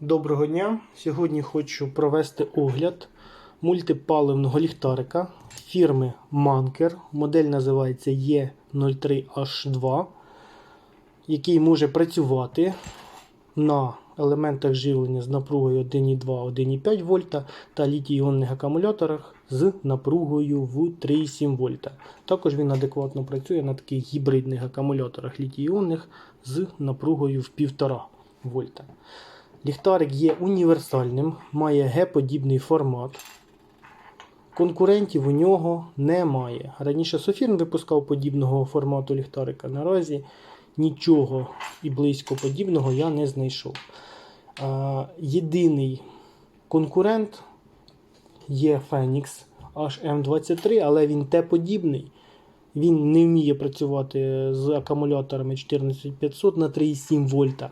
Доброго дня! Сьогодні хочу провести огляд мультипаливного ліхтарика фірми Manker. Модель називається E03H2, який може працювати на елементах живлення з напругою 1,2-1,5 вольта та літій-іонних акумуляторах з напругою в 3,7 вольта. Також він адекватно працює на таких гібридних акумуляторах літій-іонних з напругою в 1,5 вольта. Ліхтарик є універсальним, має Г-подібний формат. Конкурентів у нього немає. Раніше Софірн випускав подібного формату ліхтарика. Наразі нічого і близько подібного я не знайшов. Єдиний конкурент є Phoenix HM23, але він Т-подібний. Він не вміє працювати з акумуляторами 14500 на 3,7 вольта.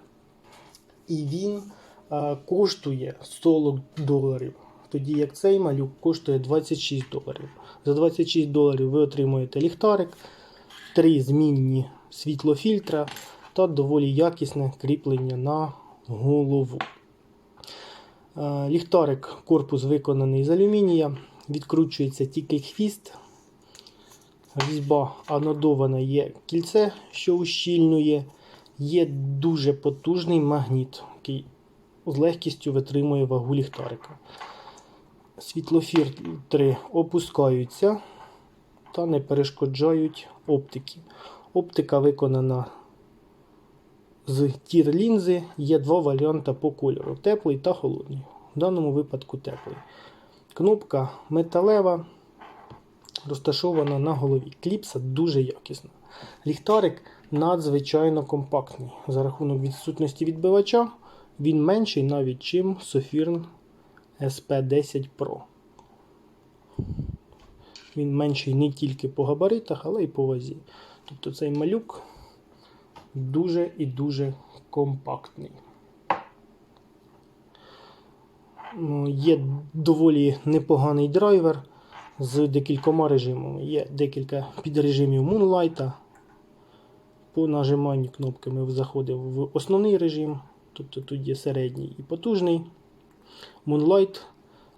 І він коштує 40 доларів. Тоді як цей малюк коштує 26 доларів. За 26 доларів ви отримуєте ліхтарик, три змінні світлофільтра та доволі якісне кріплення на голову. Ліхтарик корпус виконаний з алюмінія, відкручується тільки хвіст. Різьба анодована є кільце, що ущільнує. Є дуже потужний магніт, який з легкістю витримує вагу ліхтарика. Світлофільтри опускаються та не перешкоджають оптики. Оптика виконана з тір лінзи. Є два варіанти по кольору: теплий та холодний. В даному випадку теплий. Кнопка металева, розташована на голові. Кліпса дуже якісна. Ліхтарик надзвичайно компактний. За рахунок відсутності відбивача він менший навіть, чим Sofirn SP10 Pro. Він менший не тільки по габаритах, але й по вазі. Тобто цей малюк дуже і дуже компактний. Ну, Є доволі непоганий драйвер з декількома режимами. Є декілька підрежимів Moonlight. По нажиманню кнопки ми заходимо в основний режим, тобто тут є середній і потужний. Moonlight,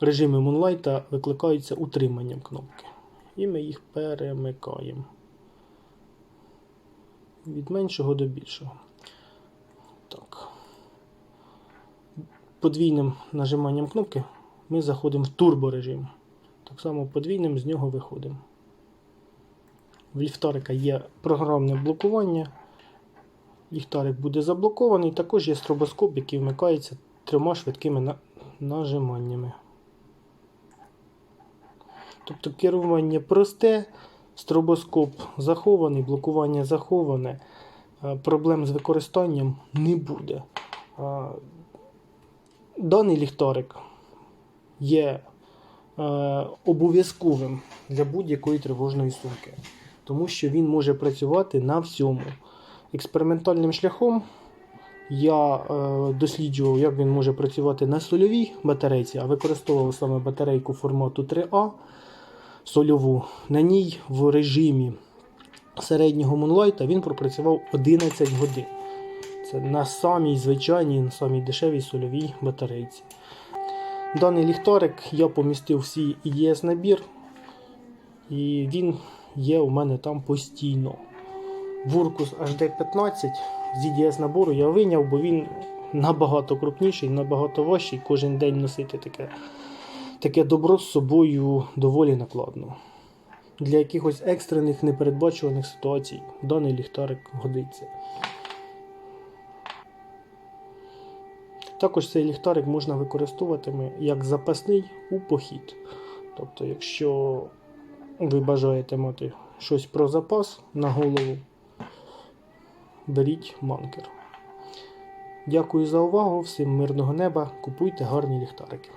режими Moonlight викликаються утриманням кнопки. І ми їх перемикаємо від меншого до більшого. Так. Подвійним нажиманням кнопки ми заходимо в турборежим. Так само подвійним з нього виходимо. В ліхтарика є програмне блокування. Ліхтарик буде заблокований. Також є стробоскоп, який вмикається трьома швидкими нажиманнями. Тобто керування просте, стробоскоп захований, блокування заховане, е, проблем з використанням не буде. Е, Даний ліхтарик є е, обов'язковим для будь-якої тривожної сумки тому що він може працювати на всьому. Експериментальним шляхом я е, досліджував, як він може працювати на сольовій батарейці, а використовував саме батарейку формату 3А сольову. На ній в режимі середнього Moonlight він пропрацював 11 годин. Це на самій звичайній, на самій дешевій сольовій батарейці. Даний ліхтарик я помістив в свій EDS набір, і він є у мене там постійно. Вуркус HD15 з EDS набору я виняв, бо він набагато крупніший, набагато важчий. Кожен день носити таке, таке добро з собою доволі накладно. Для якихось екстрених непередбачуваних ситуацій даний ліхтарик годиться. Також цей ліхтарик можна використовувати як запасний у похід. Тобто, якщо ви бажаєте мати щось про запас на голову, беріть манкер. Дякую за увагу, всім мирного неба, купуйте гарні ліхтарики.